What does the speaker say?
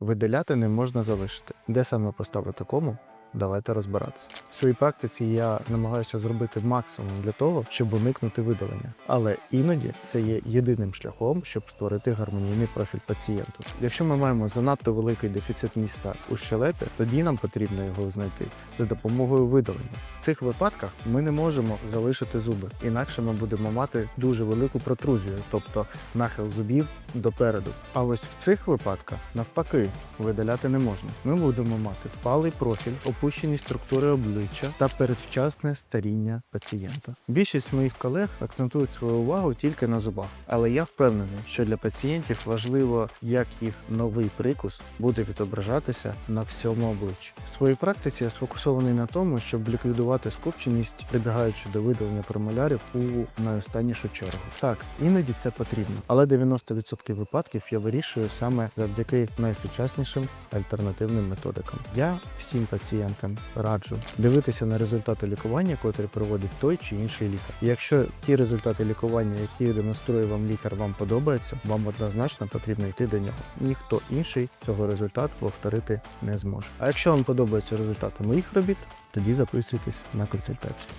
Видаляти не можна залишити. Де саме поставити кому? Давайте розбиратися. В своїй практиці я намагаюся зробити максимум для того, щоб уникнути видалення. Але іноді це є єдиним шляхом, щоб створити гармонійний профіль пацієнту. Якщо ми маємо занадто великий дефіцит міста у щелепі, тоді нам потрібно його знайти за допомогою видалення. В цих випадках ми не можемо залишити зуби, інакше ми будемо мати дуже велику протрузію, тобто нахил зубів допереду. А ось в цих випадках навпаки видаляти не можна. Ми будемо мати впалий профіль, опущені структури обличчя та передвчасне старіння пацієнта. Більшість моїх колег акцентують свою увагу тільки на зубах, але я впевнений, що для пацієнтів важливо, як їх новий прикус буде відображатися на всьому обличчі. В своїй практиці я сфокусований на тому, щоб ліквідувати скупченість, прибігаючи до видалення промолярів у найостаннішу чергу. Так, іноді це потрібно, але 90% випадків я вирішую саме завдяки найсучаснішим альтернативним методикам. Я всім пацієнтам раджу дивитися на результати лікування, котрі проводить той чи інший лікар. Якщо ті результати лікування, які демонструє вам лікар, вам подобаються, вам однозначно потрібно йти до нього. Ніхто інший цього результату повторити не зможе. А якщо вам подобаються результати моїх робіт, тоді записуйтесь на консультацію.